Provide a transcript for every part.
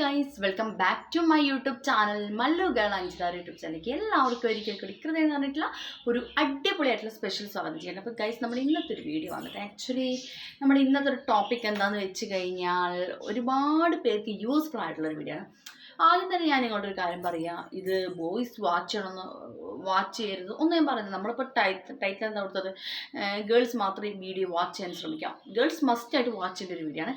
Guys welcome back to my YouTube channel Mallu girl Anjar YouTube ചാനലിലേക്ക് എല്ലാവർക്കും ഒരിക്കൽ കൂടി കൃത്യം എന്ന് പറഞ്ഞിട്ടുള്ള ഒരു അടിപൊളിയായിട്ടുള്ള സ്പെഷ്യൽ സ്വാഗതം ചെയ്യണം അപ്പോൾ ഗൈസ് നമ്മൾ ഇന്നത്തെ ഒരു വീഡിയോ വന്നിട്ട് ആക്ച്വലി നമ്മുടെ ഇന്നത്തെ ഒരു ടോപ്പിക് എന്താണെന്ന് വെച്ച് കഴിഞ്ഞാൽ ഒരുപാട് പേർക്ക് യൂസ്ഫുൾ ആയിട്ടുള്ള ഒരു വീഡിയോ ആണ്. ആദ്യം തന്നെ ഞാൻ ഇങ്ങോട്ട് ഒരു കാര്യം പറയാം. ഇത് ബോയ്സ് വാച്ച് ചെയ്യണമെന്ന് വാച്ച് ചെയ്യരുത്. ഒന്നും ഞാൻ പറയുന്നത് നമ്മളിപ്പോൾ ടൈറ്റ് ടൈറ്റിൽ എന്താ കൊടുത്തത്? ഗേൾസ് മാത്രമേ വീഡിയോ വാച്ച് ചെയ്യാൻ ശ്രമിക്കാം. ഗേൾസ് മസ്റ്റായിട്ട് വാച്ച് ചെയ്യേണ്ട ഒരു വീഡിയോ ആണ്.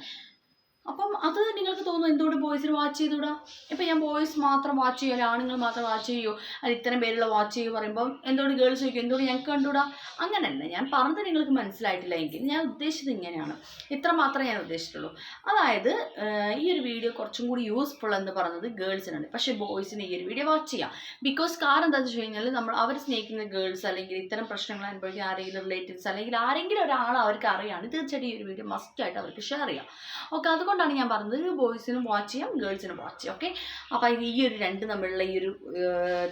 അപ്പം അത് നിങ്ങൾക്ക് തോന്നുന്നു എന്തുകൊണ്ട് ബോയ്സിന് വാച്ച് ചെയ്തുകൂടാ ഇപ്പം ഞാൻ ബോയ്സ് മാത്രം വാച്ച് ചെയ്യുമോ ആണുങ്ങൾ മാത്രം വാച്ച് ചെയ്യുമോ അത് ഇത്തരം പേരുള്ള വാച്ച് ചെയ്യുമോ പറയുമ്പോൾ എന്തുകൊണ്ട് ഗേൾസ് ചോദിക്കും എന്തുകൊണ്ട് ഞങ്ങൾക്ക് കണ്ടുകൂടാ അങ്ങനെയല്ല ഞാൻ പറഞ്ഞത് നിങ്ങൾക്ക് മനസ്സിലായിട്ടില്ല എങ്കിൽ ഞാൻ ഉദ്ദേശിച്ചത് ഇങ്ങനെയാണ്. ഇത്ര മാത്രമേ ഞാൻ ഉദ്ദേശിച്ചിട്ടുള്ളൂ. അതായത് ഈ ഒരു വീഡിയോ കുറച്ചും കൂടി യൂസ്ഫുൾ എന്ന് പറഞ്ഞത് ഗേൾസിനാണ് പക്ഷേ ബോയ്സിന് ഈ ഒരു വീഡിയോ വാച്ച് ചെയ്യാം. ബിക്കോസ് കാരണം എന്താണെന്ന് വെച്ച് കഴിഞ്ഞാൽ നമ്മൾ അവർ സ്നേഹിക്കുന്ന ഗേൾസ് അല്ലെങ്കിൽ ഇത്തരം പ്രശ്നങ്ങൾ അനുഭവിക്കുന്ന ആരെങ്കിലും റിലേറ്റീവ്സ് അല്ലെങ്കിൽ ആരെങ്കിലും ഒരാൾ അവർക്ക് അറിയാണ് തീർച്ചയായിട്ടും ഈ ഒരു വീഡിയോ മസ്റ്റായിട്ട് അവർക്ക് ഷെയർ ചെയ്യാം. ഓക്കെ അതുകൊണ്ടാണ് ഞാൻ പറഞ്ഞത് ബോയ്സിനും വാച്ച് ചെയ്യാം ഗേൾസിനും വാച്ച് ചെയ്യാം ഓക്കെ അപ്പോൾ ഇത് ഈ ഒരു രണ്ട് തമ്മിലുള്ള ഈ ഒരു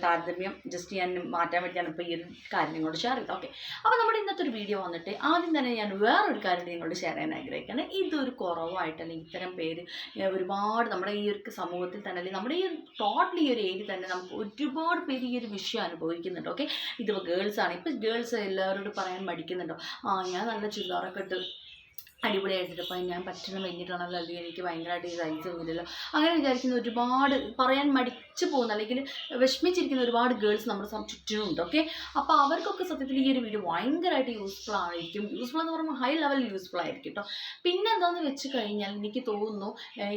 താരതമ്യം ജസ്റ്റ് ഞാൻ മാറ്റാൻ വേണ്ടിയാണ് ഇപ്പോൾ ഈ ഒരു കാര്യം നിങ്ങളോട് ഷെയർ ചെയ്തത് ഓക്കെ അപ്പോൾ നമ്മുടെ ഇന്നത്തെ ഒരു വീഡിയോ വന്നിട്ട് ആദ്യം തന്നെ ഞാൻ വേറൊരു കാര്യം നിങ്ങളോട് ഷെയർ ചെയ്യാൻ ആഗ്രഹിക്കുന്നത് ഇതൊരു കുറവായിട്ട് അല്ലെങ്കിൽ ഇത്തരം പേര് ഒരുപാട് നമ്മുടെ ഈ ഒരു സമൂഹത്തിൽ തന്നെ അല്ലെങ്കിൽ നമ്മുടെ ഈ ഒരു ടോട്ടലി ഈ ഒരു ഏരിയ തന്നെ നമുക്ക് ഒരുപാട് പേര് ഈ ഒരു വിഷയം അനുഭവിക്കുന്നുണ്ട് ഓക്കെ ഇതിപ്പോൾ ഗേൾസ് ആണ്. ഇപ്പോൾ ഗേൾസ് എല്ലാവരോടും പറയാൻ മടിക്കുന്നുണ്ടോ? ആ ഞാൻ നല്ല ചുരിദാറൊക്കെ ഇട്ട് അടിപൊളിയായിട്ടിട്ട് അപ്പം ഞാൻ പറ്റുന്ന കഴിഞ്ഞിട്ടാണല്ലോ അല്ലെങ്കിൽ എനിക്ക് ഭയങ്കരമായിട്ട് ഈ സൈസ് ഒന്നുമില്ലല്ലോ അങ്ങനെ വിചാരിക്കുന്ന ഒരുപാട് പറയാൻ മടിച്ചു പോകുന്ന അല്ലെങ്കിൽ വിഷമിച്ചിരിക്കുന്ന ഒരുപാട് ഗേൾസ് നമ്മുടെ ചുറ്റിനുണ്ട്. ഓക്കെ അപ്പോൾ അവർക്കൊക്കെ സത്യത്തിൽ ഈ ഒരു വീഡിയോ ഭയങ്കരമായിട്ട് യൂസ്ഫുൾ ആയിരിക്കും. യൂസ്ഫുൾ എന്ന് പറയുമ്പോൾ ഹൈ ലെവൽ യൂസ്ഫുൾ ആയിരിക്കും കേട്ടോ പിന്നെ എന്താണെന്ന് വെച്ച് കഴിഞ്ഞാൽ എനിക്ക് തോന്നുന്നു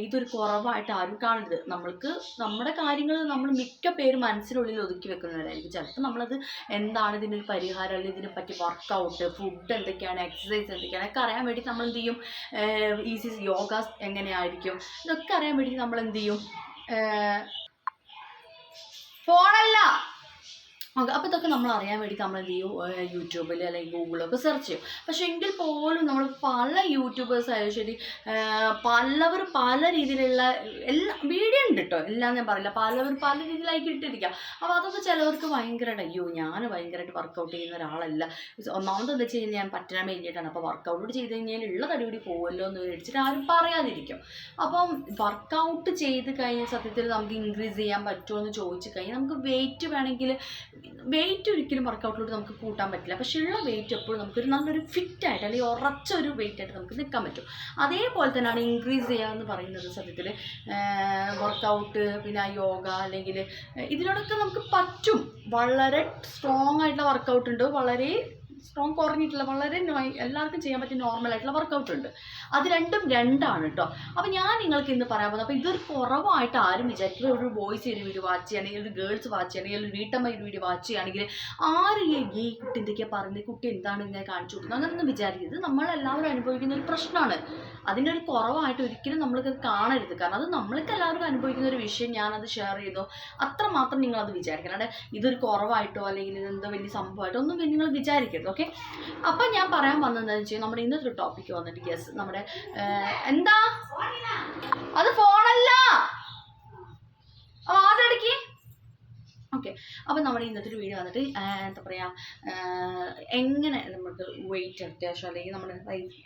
ഇതൊരു കുറവായിട്ട് ആരും കാണരുത്. നമ്മൾക്ക് നമ്മുടെ കാര്യങ്ങൾ നമ്മൾ മിക്ക പേര് മനസ്സിനുള്ളിൽ ഒതുക്കി വെക്കുന്നവരായിരിക്കും. ചിലപ്പോൾ നമ്മളത് എന്താണ് ഇതിനൊരു പരിഹാരം? അല്ലെങ്കിൽ ഇതിനെ പറ്റി വർക്കൗട്ട് ഫുഡ് എന്തൊക്കെയാണ്? എക്സസൈസ് എന്തൊക്കെയാണ്? ഒക്കെ അറിയാൻ വേണ്ടി നമ്മൾ എന്ത് ചെയ്യും. ഈസി യോഗ എങ്ങനെയായിരിക്കും? ഇതൊക്കെ അറിയാൻ വേണ്ടി നമ്മൾ എന്ത് ചെയ്യും ഫോണല്ല! ഓക്കെ അപ്പോൾ ഇതൊക്കെ നമ്മൾ അറിയാൻ വേണ്ടി നമ്മൾ എന്ത് ചെയ്യും? യൂട്യൂബിൽ അല്ലെങ്കിൽ ഗൂഗിളൊക്കെ സെർച്ച് ചെയ്യും. പക്ഷേ എങ്കിൽ പോലും നമ്മൾ പല യൂട്യൂബേഴ്സ് ആയാലും ശരി പലവർ പല രീതിയിലുള്ള എല്ലാ വീഡിയോ ഉണ്ട് കേട്ടോ എല്ലാം ഞാൻ പറയില്ല. പലവർ പല രീതിയിലായി ഇട്ടിരിക്കുക അപ്പോൾ അതൊക്കെ ചിലവർക്ക് ഭയങ്കരമായിട്ട് അയ്യോ ഞാൻ ഭയങ്കരമായിട്ട് വർക്കൗട്ട് ചെയ്യുന്ന ഒരാളല്ല. ഒന്നാമത് എന്താ വെച്ച് കഴിഞ്ഞാൽ ഞാൻ പറ്റാൻ വേണ്ടിയിട്ടാണ്. അപ്പോൾ വർക്കൗട്ട് ചെയ്ത് കഴിഞ്ഞാൽ ഉള്ള തടി കൂടി പോകുമല്ലോ എന്ന് വിചാരിച്ചിട്ട് ആരും പറയാതിരിക്കും. അപ്പം വർക്കൗട്ട് ചെയ്ത് കഴിഞ്ഞാൽ സത്യത്തിൽ നമുക്ക് ഇൻക്രീസ് ചെയ്യാൻ പറ്റുമോ എന്ന് ചോദിച്ചു കഴിഞ്ഞാൽ നമുക്ക് വെയിറ്റ് വേണമെങ്കിൽ വെയിറ്റ് ഒരിക്കലും വർക്കൗട്ടിലോട്ട് നമുക്ക് കൂട്ടാൻ പറ്റില്ല. പക്ഷേ ഉള്ള വെയിറ്റ് എപ്പോഴും നമുക്കൊരു നല്ലൊരു ഫിറ്റ് ആയിട്ട് അല്ലെങ്കിൽ ഉറച്ച ഒരു വെയിറ്റ് ആയിട്ട് നമുക്ക് നിൽക്കാൻ പറ്റും. അതേപോലെ തന്നെയാണ് ഇൻക്രീസ് ചെയ്യുക എന്ന് പറയുന്നത് സത്യത്തിൽ. വർക്കൗട്ട് പിന്നെ യോഗ അല്ലെങ്കിൽ ഇതിനോടൊക്കെ നമുക്ക് പറ്റും. വളരെ സ്ട്രോങ് ആയിട്ടുള്ള വർക്കൗട്ട് ഉണ്ട്. വളരെ സ്ട്രോങ് കുറഞ്ഞിട്ടുള്ള വളരെ എല്ലാവർക്കും ചെയ്യാൻ പറ്റിയ നോർമൽ ആയിട്ടുള്ള വർക്കൗട്ട് ഉണ്ട്. അത് രണ്ടും രണ്ടാണ് കേട്ടോ അപ്പോൾ ഞാൻ നിങ്ങൾക്ക് ഇന്ന് പറയാൻ പോകുന്നത് അപ്പോൾ ഇതൊരു കുറവായിട്ട് ആരും വിചാരിക്കുക ഒരു ബോയ്സ് ഒരു വീഡിയോ വാച്ച് ചെയ്യുകയാണെങ്കിൽ ഒരു ഗേൾസ് വാച്ച് ചെയ്യുകയാണെങ്കിൽ ഒരു വീട്ടമ്മ ഒരു വീഡിയോ വാച്ച് ചെയ്യുകയാണെങ്കിൽ ആരും ഈ കുട്ടി എന്തൊക്കെയാണ് പറയുന്നത്? കുട്ടി എന്താണ് ഇങ്ങനെ കാണിച്ചു കൊടുക്കുന്നത്? അങ്ങനെയൊന്നും വിചാരിക്കരുത്. നമ്മളെല്ലാവരും അനുഭവിക്കുന്ന ഒരു പ്രശ്നമാണ്. അതിന്റെ ഒരു കുറവായിട്ട് ഒരിക്കലും നമ്മൾക്ക് കാണരുത്. കാരണം അത് നമ്മൾക്ക് എല്ലാവർക്കും അനുഭവിക്കുന്ന ഒരു വിഷയം ഞാനത് ഷെയർ ചെയ്തോ. അത്ര മാത്രം നിങ്ങളത് വിചാരിക്കണം. അല്ലെ? ഇതൊരു കുറവായിട്ടോ അല്ലെങ്കിൽ ഇതെന്തോ വലിയ സംഭവമായിട്ടോ ഒന്നും നിങ്ങൾ വിചാരിക്കരുത്. ഓക്കെ അപ്പം ഞാൻ പറയാൻ വന്നതെന്ന് വെച്ചാൽ നമ്മുടെ ഇന്നത്തെ ഒരു ടോപ്പിക്ക് വന്നിട്ട് ഗസ് നമ്മുടെ എന്താ? അത് ഫോണല്ല ഓക്കെ അപ്പം നമ്മുടെ ഇന്നത്തെ ഒരു വീഡിയോ വന്നിട്ട് എന്താ പറയുക എങ്ങനെ നമുക്ക് വെയിറ്റ് അത്യാവശ്യം അല്ലെങ്കിൽ നമ്മുടെ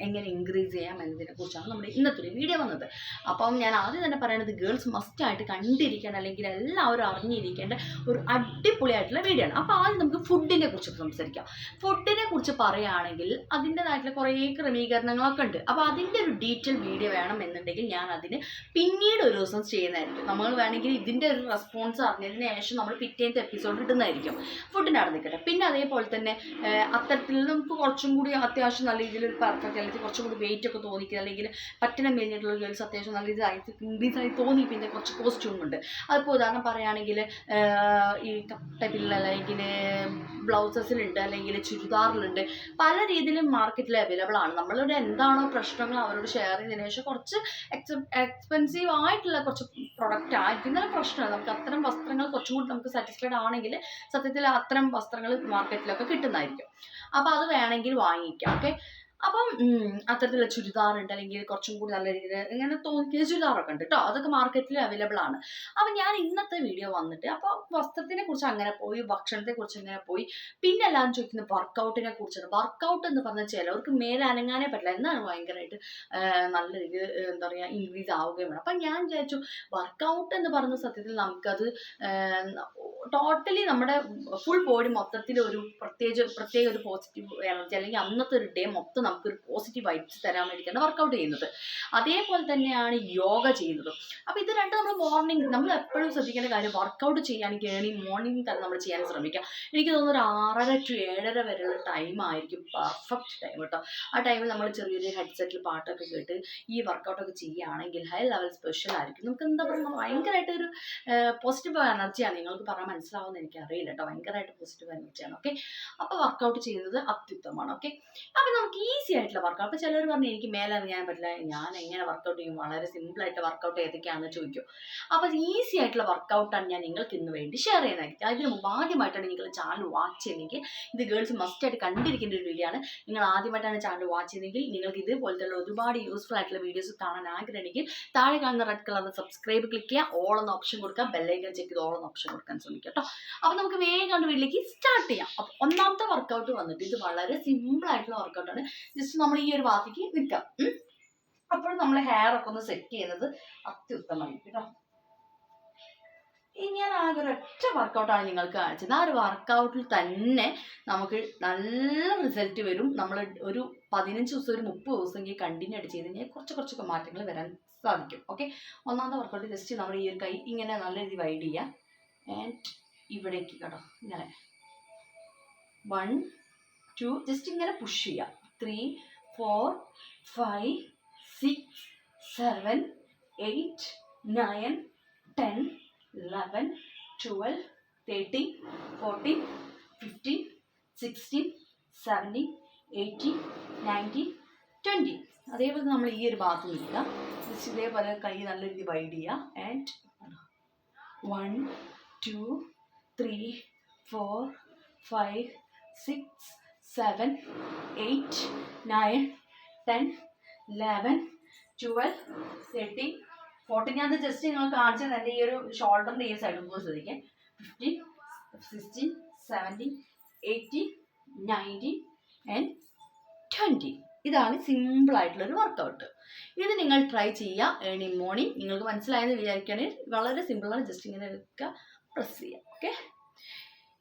എങ്ങനെ ഇൻക്രീസ് ചെയ്യാം എന്നതിനെ കുറിച്ചാണ് നമ്മുടെ ഇന്നത്തെ ഒരു വീഡിയോ വന്നത്. അപ്പം ഞാൻ ആദ്യം തന്നെ പറയുന്നത് ഗേൾസ് മസ്റ്റ് ആയിട്ട് കണ്ടിരിക്കേണ്ട അല്ലെങ്കിൽ എല്ലാവരും അറിഞ്ഞിരിക്കേണ്ട ഒരു അടിപൊളിയായിട്ടുള്ള വീഡിയോ ആണ്. അപ്പോൾ ആദ്യം നമുക്ക് ഫുഡിനെ കുറിച്ച് സംസാരിക്കാം. ഫുഡിനെ കുറിച്ച് പറയുകയാണെങ്കിൽ അതിന്റെതായിട്ടുള്ള കുറേ ക്രമീകരണങ്ങളൊക്കെ ഉണ്ട്. അപ്പോൾ അതിന്റെ ഒരു ഡീറ്റെയിൽ വീഡിയോ വേണം എന്നുണ്ടെങ്കിൽ ഞാൻ അതിന് പിന്നീട് ഒരു ദിവസം ചെയ്യുന്നതായിരിക്കും. നമ്മൾ വേണമെങ്കിൽ ഇതിന്റെ ഒരു റെസ്പോൺസ് അറിഞ്ഞതിന് ശേഷം നമ്മൾ പിറ്റേത്തെ എപ്പിസോഡ് ഇടുന്നതായിരിക്കും ഫുഡിന്റെ അവിടെ നിൽക്കട്ടെ പിന്നെ അതേപോലെ തന്നെ അത്തരത്തിൽ നമുക്ക് കുറച്ചും കൂടി അത്യാവശ്യം നല്ല രീതിയിൽ പെർഫെക്റ്റ് അല്ലെങ്കിൽ കുറച്ചും കൂടി വെയിറ്റ് ഒക്കെ തോന്നിക്കുക അല്ലെങ്കിൽ പറ്റണം കഴിഞ്ഞിട്ടുള്ള ഗേൾസ് അത്യാവശ്യം നല്ല രീതിയിൽ ഇൻക്രീസ് ആയി തോന്നി പിന്നെ കുറച്ച് കോസ്റ്റ്യൂം ഉണ്ട്. അതിപ്പോൾ ഉദാഹരണം പറയുകയാണെങ്കിൽ ഈ ടൈപ്പിലുള്ള അല്ലെങ്കിൽ ബ്ലൗസസിലുണ്ട് അല്ലെങ്കിൽ ചുരിദാറിലുണ്ട്. പല രീതിയിലും മാർക്കറ്റിൽ അവൈലബിൾ ആണ്. നമ്മളുടെ എന്താണോ പ്രശ്നങ്ങൾ അവരോട് ഷെയർ ചെയ്തതിന് ശേഷം കുറച്ച് എക്സ്പെൻസീവ് ആയിട്ടുള്ള കുറച്ച് പ്രൊഡക്റ്റ് ആയിരിക്കും പ്രശ്നമാണ്. നമുക്ക് അത്തരം വസ്ത്രങ്ങൾ കുറച്ചും കൂടി നമുക്ക് സാറ്റിസ്ഫൈഡ് ആണെങ്കിൽ സത്യത്തിൽ അത്തരം വസ്ത്രങ്ങൾ മാർക്കറ്റിലൊക്കെ കിട്ടുന്നതായിരിക്കും. അപ്പോൾ അത് വേണമെങ്കിൽ വാങ്ങിക്കാം ഓക്കെ അപ്പം അത്തരത്തിലുള്ള ചുരിദാർ ഉണ്ട് അല്ലെങ്കിൽ കുറച്ചും കൂടി നല്ല രീതിയിൽ ഇങ്ങനെ തോന്നിയ ചുരിദാറൊക്കെ ഉണ്ട് കേട്ടോ അതൊക്കെ മാർക്കറ്റിൽ അവൈലബിൾ ആണ്. അപ്പം ഞാൻ ഇന്നത്തെ വീഡിയോ വന്നിട്ട് അപ്പോൾ വസ്ത്രത്തിനെ കുറിച്ച് അങ്ങനെ പോയി ഭക്ഷണത്തെ കുറിച്ച് അങ്ങനെ പോയി പിന്നെ എല്ലാവരും ചോദിക്കുന്ന വർക്കൗട്ടിനെ കുറിച്ചാണ്. വർക്കൗട്ട് എന്ന് പറഞ്ഞാൽ ചിലവർക്ക് മേലെ അനങ്ങാനേ പറ്റില്ല. എന്നാണ് ഭയങ്കരമായിട്ട് നല്ല രീതിയിൽ എന്താ പറയുക ഇൻക്രീസ് ആവുകയും വേണം. അപ്പം ഞാൻ വിചാരിച്ചു വർക്കൗട്ട് എന്ന് പറഞ്ഞ സത്യത്തിൽ നമുക്കത് ടോട്ടലി നമ്മുടെ ഫുൾ ബോഡി മൊത്തത്തിൽ ഒരു പ്രത്യേക പ്രത്യേക ഒരു പോസിറ്റീവ് എനർജി അല്ലെങ്കിൽ അന്നത്തെ ഒരു ഡേ മൊത്തം നമുക്കൊരു പോസിറ്റീവ് വൈബ്സ് തരാൻ വേണ്ടിയിട്ടാണ് വർക്കൗട്ട് ചെയ്യുന്നത്. അതേപോലെ തന്നെയാണ് യോഗ ചെയ്യുന്നത്. അപ്പോൾ ഇത് രണ്ടും നമ്മൾ മോർണിംഗ് നമ്മൾ എപ്പോഴും ശ്രദ്ധിക്കേണ്ട കാര്യം വർക്കൗട്ട് ചെയ്യുകയാണെങ്കിൽ ഏണി മോർണിംഗ് തന്നെ നമ്മൾ ചെയ്യാൻ ശ്രമിക്കുക എനിക്ക് തോന്നുന്നു ഒരു ആറര ടു ഏഴര വരെയുള്ള ടൈം ആയിരിക്കും പെർഫെക്റ്റ് ടൈം കേട്ടോ ആ ടൈമിൽ നമ്മൾ ചെറിയൊരു ഹെഡ്സെറ്റിൽ പാട്ടൊക്കെ കേട്ട് ഈ വർക്കൗട്ടൊക്കെ ചെയ്യുകയാണെങ്കിൽ ഹൈ ലെവൽ സ്പെഷ്യൽ ആയിരിക്കും. നമുക്ക് എന്താ പറയുക ഭയങ്കരമായിട്ട് ഒരു പോസിറ്റീവ് എനർജിയാണ് നിങ്ങൾക്ക് പറഞ്ഞാൽ മനസ്സിലാവുമെന്ന് എനിക്ക് അറിയില്ല കേട്ടോ ഭയങ്കരമായിട്ട് പോസിറ്റീവ് എനർജിയാണ് ഓക്കെ അപ്പോൾ വർക്കൗട്ട് ചെയ്യുന്നത് അത്യുത്തമാണ് ഓക്കെ അപ്പോൾ നമുക്ക് ഈസി ആയിട്ടുള്ള വർക്കൗട്ട് അപ്പോൾ ചിലർ പറഞ്ഞു എനിക്ക് മേലെ അറിയാൻ പറ്റില്ല. ഞാൻ എങ്ങനെ വർക്കൗട്ട് ചെയ്യും? വളരെ സിമ്പിൾ ആയിട്ട് വർക്കൗട്ട് ഏതൊക്കെയാണെന്ന് ചോദിക്കും. അപ്പോൾ ഈസി ആയിട്ടുള്ള വർക്കൗട്ടാണ് ഞാൻ നിങ്ങൾക്ക് ഇന്ന് വേണ്ടി ഷെയർ ചെയ്യുന്നത്. അതിന് മുമ്പ് ആദ്യമായിട്ടാണ് നിങ്ങൾ ചാനൽ വാച്ച് ചെയ്യുന്നെങ്കിൽ ഇത് ഗേൾസ് മസ്റ്റ് ആയിട്ട് കണ്ടിരിക്കേണ്ട ഒരു വീഡിയോ ആണ്. നിങ്ങൾ ആദ്യമായിട്ടാണ് ചാനൽ വാച്ച് ചെയ്യുന്നെങ്കിൽ നിങ്ങൾക്ക് ഇതുപോലത്തെ ഒരുപാട് യൂസ്ഫുൾ ആയിട്ടുള്ള വീഡിയോസ് കാണാൻ ആഗ്രഹമുണ്ടെങ്കിൽ താഴെ കാണുന്ന റെഡ് കളറിൽ സബ്സ്ക്രൈബ് ക്ലിക്ക് ചെയ്യുക. ഓൾ എന്ന ഓപ്ഷൻ കൊടുക്കുക. ബെല്ലൈക്കൻ ചെക്ക് ചെയ്ത് ഓൾ എന്ന ഓപ്ഷൻ കൊടുക്കാൻ ശ്രമിക്കുക. കേട്ടോ. അപ്പൊ നമുക്ക് വേഗം കണ്ട് വീട്ടിലേക്ക് സ്റ്റാർട്ട് ചെയ്യാം. അപ്പൊ ഒന്നാമത്തെ വർക്കൗട്ട് വന്നിട്ട് ഇത് വളരെ സിമ്പിൾ ആയിട്ടുള്ള വർക്കൗട്ടാണ് ജസ്റ്റ് നമ്മൾ ഈ ഒരു ഭാഗത്തേക്ക് നിൽക്കാം. അപ്പോഴും നമ്മൾ ഹെയർ ഒക്കെ ഒന്ന് സെറ്റ് ചെയ്യുന്നത് അത്യുത്തമമായിരിക്കും കേട്ടോ. ഞാൻ ആകെ ഒരൊറ്റ വർക്കൗട്ടാണ് നിങ്ങൾക്ക് കാണിച്ചത്. ആ ഒരു വർക്കൗട്ടിൽ തന്നെ നമുക്ക് നല്ല റിസൾട്ട് വരും. നമ്മൾ ഒരു പതിനഞ്ച് ദിവസം ഒരു മുപ്പത് ദിവസമെങ്കിൽ കണ്ടിന്യൂ ആയിട്ട് ചെയ്ത് കഴിഞ്ഞാൽ കുറച്ച് കുറച്ചൊക്കെ മാറ്റങ്ങൾ വരാൻ സാധിക്കും. ഓക്കെ ഒന്നാമത്തെ വർക്കൗട്ട് ജസ്റ്റ് നമ്മൾ ഈ ഒരു കൈ ഇങ്ങനെ നല്ല രീതിയിൽ വൈഡ് ചെയ്യുക ആൻഡ് ഇവിടേക്ക് കേട്ടോ ഇങ്ങനെ. വൺ ടു ജസ്റ്റ് ഇങ്ങനെ പുഷ് ചെയ്യുക three four five six seven eight nine ten eleven twelve thirteen fourteen fifteen sixteen seventeen eighteen nineteen twenty അതേപോലെ നമ്മൾ ഈ ഒരു ഭാഗത്ത് നിൽക്കുക. ജസ്റ്റ് ഇതേപോലെ കൈ നല്ല രീതിയിൽ വൈഡ് ചെയ്യുക. And one two three four five six seven eight nine ten eleven twelve thirteen fourteen ഞാൻ ജസ്റ്റ് നിങ്ങൾ കാണിച്ചത് എന്റെ ഈ ഒരു ഷോൾഡറിന്റെ ഈ സൈഡിൽ പോയി ശ്രദ്ധിക്കാം. Fifteen sixteen seventeen eighteen nineteen and twenty ഇതാണ് സിമ്പിൾ ആയിട്ടുള്ള ഒരു വർക്കൗട്ട് ഇത് നിങ്ങൾ ട്രൈ ചെയ്യുക. ഏർലി മോർണിംഗ് നിങ്ങൾക്ക് മനസ്സിലായെന്ന് വിചാരിക്കുകയാണെങ്കിൽ വളരെ സിമ്പിളാണ് ജസ്റ്റ് ഇങ്ങനെ വെക്കുക. പ്രസ് ചെയ്യാം ഓക്കെ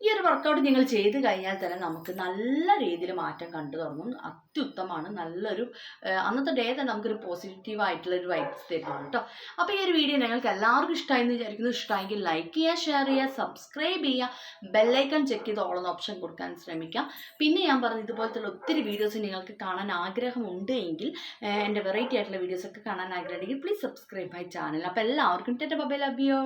ഈ ഒരു വർക്കൗട്ട് നിങ്ങൾ ചെയ്ത് കഴിഞ്ഞാൽ തന്നെ നമുക്ക് നല്ല രീതിയിൽ മാറ്റം കണ്ടു തുടങ്ങും. അത്യുത്തമാണ് നല്ലൊരു അന്നത്തെ ഡേ തന്നെ നമുക്കൊരു പോസിറ്റീവ് ഒരു വൈബ്സ് തരുന്നതാണ് കേട്ടോ അപ്പോൾ ഈ ഒരു വീഡിയോ നിങ്ങൾക്ക് എല്ലാവർക്കും ഇഷ്ടമായി എന്ന് വിചാരിക്കുന്നു. ഇഷ്ടമായെങ്കിൽ ലൈക്ക് ചെയ്യുക ഷെയർ ചെയ്യുക സബ്സ്ക്രൈബ് ചെയ്യുക ബെല്ലൈക്കൺ ചെക്ക് ചെയ്ത് ഓളം ഓപ്ഷൻ കൊടുക്കാൻ ശ്രമിക്കാം. പിന്നെ ഞാൻ പറഞ്ഞു ഇതുപോലത്തെ ഒത്തിരി വീഡിയോസ് നിങ്ങൾക്ക് കാണാൻ ആഗ്രഹമുണ്ട് എങ്കിൽ എന്റെ വെറൈറ്റി ആയിട്ടുള്ള വീഡിയോസൊക്കെ കാണാൻ ആഗ്രഹമുണ്ടെങ്കിൽ പ്ലീസ് സബ്സ്ക്രൈബ് മൈ ചാനൽ അപ്പോൾ എല്ലാവർക്കും ടെറ്റ ബൈ ലവ് യു